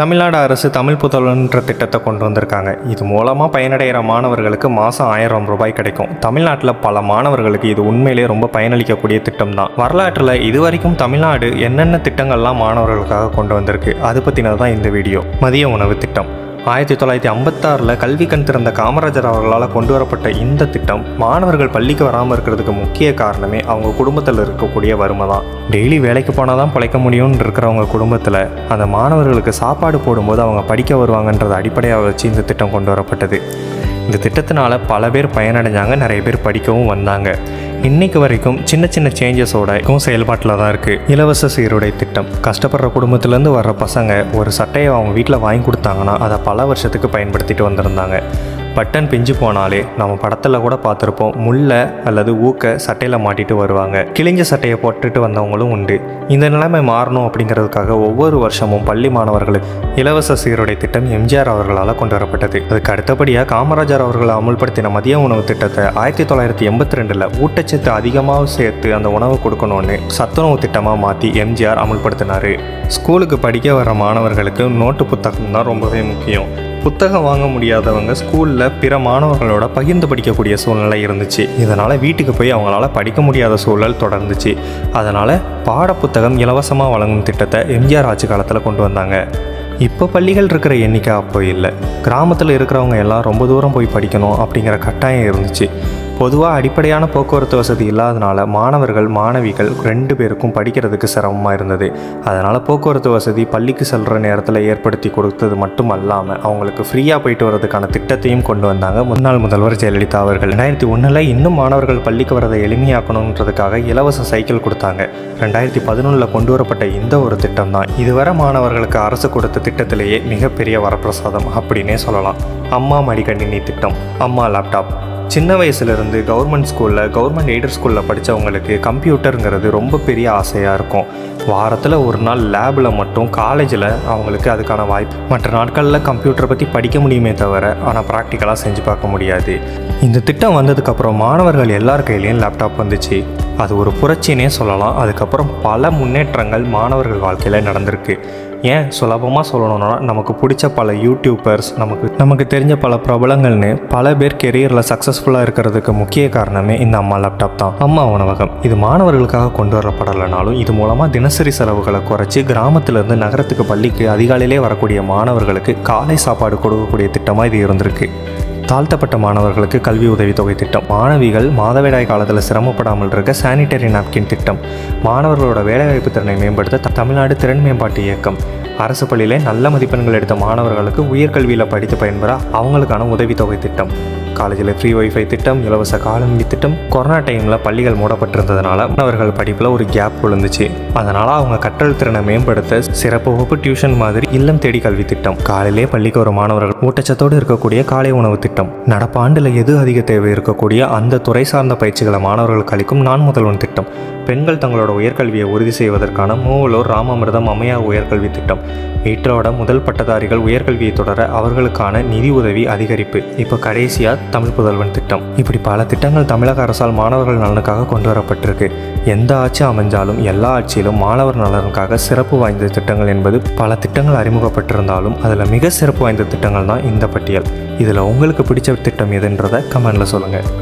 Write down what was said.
தமிழ்நாடு அரசு தமிழ் புதல்வன்ற திட்டத்தை கொண்டு வந்திருக்காங்க. இது மூலமாக பயனடைகிற மாணவர்களுக்கு மாதம் ஆயிரம் ரூபாய் கிடைக்கும். தமிழ்நாட்டில் பல மாணவர்களுக்கு இது உண்மையிலேயே ரொம்ப பயனளிக்கக்கூடிய திட்டம் தான் வரலாற்றில் இதுவரைக்கும் தமிழ்நாடு என்னென்ன திட்டங்கள்லாம் மாணவர்களுக்காக கொண்டு வந்திருக்கு அது பற்றினது தான் இந்த வீடியோ. மதிய உணவு திட்டம். ஆயிரத்தி தொள்ளாயிரத்தி ஐம்பத்தாறில் கல்வி கண் திறந்த காமராஜர் அவர்களால் கொண்டு வரப்பட்ட இந்த திட்டம் மாணவர்கள் பள்ளிக்கு வராமல் இருக்கிறதுக்கு முக்கிய காரணமே அவங்க குடும்பத்தில் இருக்கக்கூடிய வறுமை தான் டெய்லி வேலைக்கு போனால் தான் பிழைக்க முடியும்னு இருக்கிறவங்க குடும்பத்தில் அந்த மாணவர்களுக்கு சாப்பாடு போடும்போது அவங்க படிக்க வருவாங்கன்றதை அடிப்படையாக வச்சு இந்த திட்டம் கொண்டு வரப்பட்டது. இந்த திட்டத்தினால பல பேர் பயனடைஞ்சாங்க நிறைய பேர் படிக்கவும் வந்தாங்க. இன்னைக்கு வரைக்கும் சின்ன சின்ன சேஞ்சஸோட செயல்பாட்டில் தான் இருக்குது இலவச சீருடை திட்டம். கஷ்டப்படுற குடும்பத்துலேருந்து வர்ற பசங்க ஒரு சட்டையை அவங்க வீட்டில் வாங்கி கொடுத்தாங்கன்னா அதை பல வருஷத்துக்கு பயன்படுத்திட்டு வந்திருந்தாங்க. பட்டன் பிஞ்சு போனாலே நம்ம படத்தில் கூட பார்த்துருப்போம். முல்லை அல்லது ஊக்க சட்டையில் மாட்டிட்டு வருவாங்க. கிழிஞ்ச சட்டையை போட்டுட்டு வந்தவங்களும் உண்டு. இந்த நிலைமை மாறணும் அப்படிங்கிறதுக்காக ஒவ்வொரு வருஷமும் பள்ளி மாணவர்களுக்கு இலவச சீருடை திட்டம் எம்ஜிஆர் அவர்களால் கொண்டு வரப்பட்டது. அதுக்கு அடுத்தபடியாக காமராஜர் அவர்கள் அமுல்படுத்தின மதிய உணவு திட்டத்தை ஆயிரத்தி தொள்ளாயிரத்தி எண்பத்தி ரெண்டில் ஊட்டச்சத்து அதிகமாக சேர்த்து அந்த உணவு கொடுக்கணும்னு சத்துணவு திட்டமாக மாற்றி எம்ஜிஆர் அமுல்படுத்தினார். ஸ்கூலுக்கு படிக்க வர மாணவர்களுக்கு நோட்டு புத்தகம் தான் ரொம்பவே முக்கியம். புத்தகம் வாங்க முடியாதவங்க ஸ்கூலில் பிற மாணவர்களோட பகிர்ந்து படிக்கக்கூடிய சூழ்நிலை இருந்துச்சு. இதனால் வீட்டுக்கு போய் அவங்களால படிக்க முடியாத சூழல் தொடர்ந்துச்சு. அதனால் பாடப்புத்தகம் இலவசமாக வழங்கும் திட்டத்தை எம்ஜிஆர் ஆட்சி காலத்தில் கொண்டு வந்தாங்க. இப்போ பள்ளிகள் இருக்கிற எண்ணிக்கை அப்போ இல்லை. கிராமத்தில் இருக்கிறவங்க எல்லாம் ரொம்ப தூரம் போய் படிக்கணும் அப்படிங்கிற கட்டாயம் இருந்துச்சு. பொதுவாக அடிப்படையான போக்குவரத்து வசதி இல்லாதனால மாணவர்கள் மாணவிகள் ரெண்டு பேருக்கும் படிக்கிறதுக்கு சிரமமாக இருந்தது. அதனால் போக்குவரத்து வசதி பள்ளிக்கு செல்கிற நேரத்தில் ஏற்படுத்தி கொடுத்தது மட்டும் அல்லாமல் அவங்களுக்கு ஃப்ரீயாக போயிட்டு வரதுக்கான திட்டத்தையும் கொண்டு வந்தாங்க. முன்னாள் முதல்வர் ஜெயலலிதா அவர்கள். ரெண்டாயிரத்தி ஒன்றில் இன்னும் மாணவர்கள் பள்ளிக்கு வரதை எளிமையாக்கணுன்றதுக்காக இலவச சைக்கிள் கொடுத்தாங்க. ரெண்டாயிரத்தி பதினொன்றில் கொண்டு வரப்பட்ட இந்த ஒரு திட்டம் தான் இதுவரை மாணவர்களுக்கு அரசு கொடுத்த திட்டத்திலேயே மிகப்பெரிய வரப்பிரசாதம் அப்படின்னே சொல்லலாம். அம்மா மடிக்கணினி திட்டம். அம்மா லேப்டாப் சின்ன வயசுலேருந்து கவர்மெண்ட் ஸ்கூலில் கவர்மெண்ட் எய்டட் ஸ்கூலில் படித்தவங்களுக்கு கம்ப்யூட்டருங்கிறது ரொம்ப பெரிய ஆசையாக இருக்கும். வாரத்தில் ஒரு நாள் லேபில் மட்டும் காலேஜில் அவங்களுக்கு அதுக்கான வாய்ப்பு. மற்ற நாட்களில் கம்ப்யூட்டரை பற்றி படிக்க முடியுமே தவிர ஆனால் ப்ராக்டிக்கலாக செஞ்சு பார்க்க முடியாது. இந்த திட்டம் வந்ததுக்கப்புறம் மாணவர்கள் எல்லார் கையிலையும் லேப்டாப் வந்துச்சு. அது ஒரு புரட்சினே சொல்லலாம். அதுக்கப்புறம் பல முன்னேற்றங்கள் மாணவர்கள் வாழ்க்கையில் நடந்திருக்கு. ஏன் சுலபமாக சொல்லணும்னா நமக்கு பிடிச்ச பல யூடியூபர்ஸ் நமக்கு நமக்கு தெரிஞ்ச பல பிரபலங்கள்னு பல பேர் கெரியரில் சக்ஸஸ்ஃபுல்லாக இருக்கிறதுக்கு முக்கிய காரணமே இந்த அம்மா லேப்டாப் தான். அம்மா உணவகம். இது மாணவர்களுக்காக கொண்டு வரப்படலைனாலும் இது மூலமாக தினசரி செலவுகளை குறைச்சி கிராமத்திலேருந்து நகரத்துக்கு பள்ளிக்கு அதிகாலையிலே வரக்கூடிய மாணவர்களுக்கு காலை சாப்பாடு கொடுக்கக்கூடிய திட்டமாக இது இருந்திருக்கு. தாழ்த்தப்பட்ட மாணவர்களுக்கு கல்வி உதவித்தொகை திட்டம். மாணவிகள் மாதவிடாய் காலத்தில் சிரமப்படாமல் இருக்க சானிட்டரி நாப்கின் திட்டம். மாணவர்களோட வேலைவாய்ப்பு திறனை மேம்படுத்த த- தமிழ்நாடு திறன் மேம்பாட்டு இயக்கம். அரசு பள்ளியிலே நல்ல மதிப்பெண்கள் எடுத்த மாணவர்களுக்கு உயர்கல்வியில் படித்து பயன்பெற அவங்களுக்கான உதவித்தொகை திட்டம். காலேஜில் ஃப்ரீ ஒய்ஃபை திட்டம் இலவச காலநிதி திட்டம் கொரோனா டைமில் பள்ளிகள் மூடப்பட்டிருந்ததுனால மாணவர்கள் படிப்பில் ஒரு கேப் விழுந்துச்சு. அதனால் அவங்க கற்றல் திறனை மேம்படுத்த சிறப்பு வகுப்பு டியூஷன் மாதிரி இல்லம் தேடி கல்வி திட்டம். காலையிலே பள்ளிக்கு வரும் மாணவர்கள் ஊட்டச்சத்தோடு இருக்கக்கூடிய காலை உணவு திட்டம். நடப்பாண்டில் எது அதிக தேவை இருக்கக்கூடிய அந்த துறை சார்ந்த பயிற்சிகளை மாணவர்களுக்கு அளிக்கும் நான் முதல்வன் திட்டம். பெண்கள் தங்களோட உயர்கல்வியை உறுதி செய்வதற்கான மூவலூர் ராமாமிர்தம் அம்மையா உயர்கல்வி திட்டம். வீட்டோட முதல் பட்டதாரிகள் உயர்கல்வியை தொடர அவர்களுக்கான நிதி உதவி அதிகரிப்பு. இப்போ கடைசியாக தமிழ் புதல்வன் திட்டம். இப்படி பல திட்டங்கள் தமிழக அரசால் மாணவர்கள் நலனுக்காக கொண்டு வரப்பட்டிருக்கு எந்த ஆட்சி அமைஞ்சாலும் எல்லா ஆட்சியிலும் மாணவர் நலனுக்காக சிறப்பு வாய்ந்த திட்டங்கள் என்பது பல திட்டங்கள் அறிமுகப்பட்டிருந்தாலும் அதில் மிக சிறப்பு வாய்ந்த திட்டங்கள் தான் இந்த பட்டியல். இதில் உங்களுக்கு பிடிச்ச திட்டம் எதுன்றதை கமெண்டில் சொல்லுங்கள்